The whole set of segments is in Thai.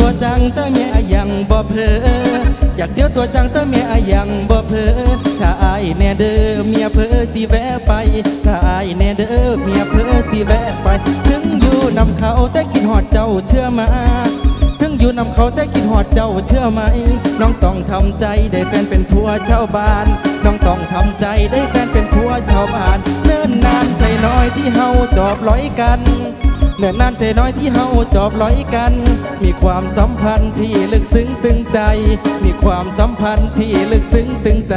ตัวจังแต่เมียยังบ่เพออยากเสียวตัวจังแต่เมียยังบ่เพอถ้าอายแน่เด้อเมียเพอสิแวะไป ถ้าอายแน่เด้อเมียเพอสิแวะไป ถึงอยู่นำเขาแต่คิดหอดเจ้าเชื่อมาถึงอยู่นำเขาแต่คิดหอดเจ้าเชื่อไหม น้องต้องทำใจได้แฟนเป็นผัวชาวบ้าน น้องต้องทำใจได้แฟนเป็นผัวชาวบ้านเนิ่นนานใจน้อยที่เฮาจอบร้อยกัน เนิ่นนานใจน้อยที่เฮาจอบร้อยกัน มีความสัมพันธ์ที่ลึกซึ้งตึงใจ มีความสัมพันธ์ที่ลึกซึ้งตึงใจ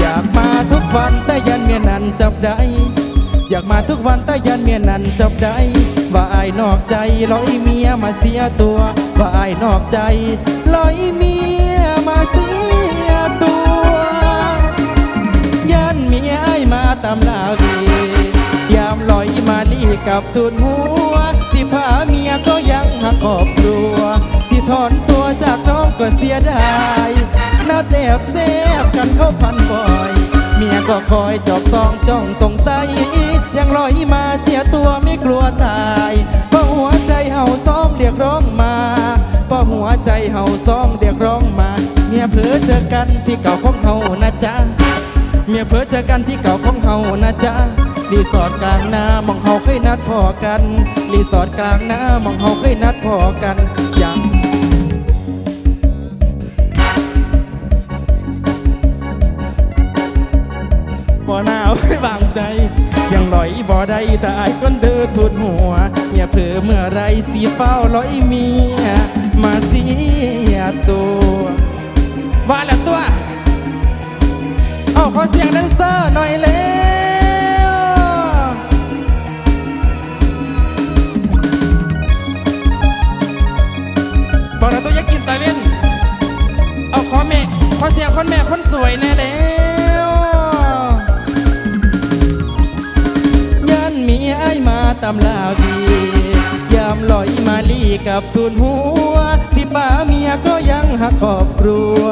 อยากมาทุกวันแต่ยันเมียนันจับได้ อยากมาทุกวันแต่ยันเมียนันจับได้ ว่าไอายนอกใจร้อยเมียมาเสียตัว ว่าไอายนอกใจร้อยเมียมาเสียตัวยันเมียไอ้มาตามลาวียามลอยมาลีกับทุนหัว พาเมียก็ยังหักครอบครัว สิถอนตัวจากน้องก็เสียดายนัดแอบเซฟกันเข้าพันบ่อย เมียก็คอยจอบซองจ้องสงสัย ยังลอยมาเสียตัวไม่กลัวตาย เพราะหัวใจเห่าซ้อมเรียกร้องมา เพราะหัวใจเห่าซ้อมเรียกร้องมา เมียเผลอเจอกันที่เก่าของเฮานะจ๊ะ เมียเพื่อเจอกันที่เก่าของเฮานะจ๊ะ รีสอร์ทกลางน้ามองเฮาเคยนัดพอกัน รีสอร์ทกลางน้ามองเฮาเคยนัดพอกันยังบ่หนาวบางใจ ยังลอยบ่ได้แต่อายก้นเดือทุนหัวเมียเผื่อเมื่อไรสีเฝ้าลอยเมียมาเสียตัวว่าแล้วตัว เอาขอเสียงแดนเซอร์หน่อยเร็ คนแม่คนสวยแน่แล้วยันมีไอ้ามาตามลาวดียามลอยมาลีกับทุนหัว สิป้าเมียก็ยังหักครอบครัว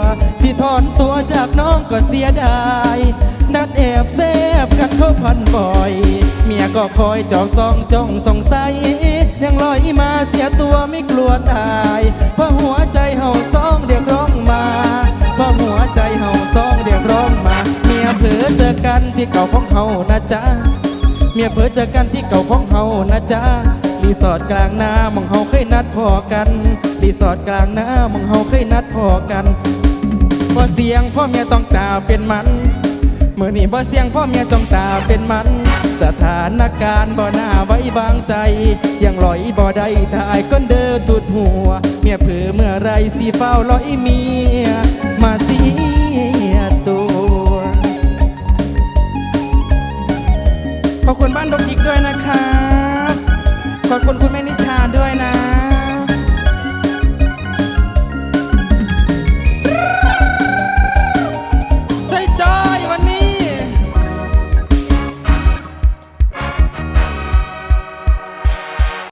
สิถอนตัวจากน้องก็เสียดายนัดแอบแซบกันเขาพันบ่อย เมียก็คอยจอบซองจ้องสงสัยยังลอยมาเสียตัวไม่กลัวตาย ที่เก่าของเฮานะจ๊ะเมียเผลอเจอกันที่เก่าของเฮานะจ๊ะรีสอร์ทกลางนามองเฮาเคยนัดพอกันรีสอร์ทกลางนามองเฮาเคยนัดพอกันพอเสียงพ่อเมียต้องตาเป็นมันเมื่อนี่บ่เสียงพ่อเมียจ้องตาเป็นมัน สถานการณ์บ่น่าไว้บางใจ ยังลอยบ่ได้ถ้าอายก้นเดินตุดหัว เมียเผือเมื่อไรสีเฝ้าลอยเมียมาสี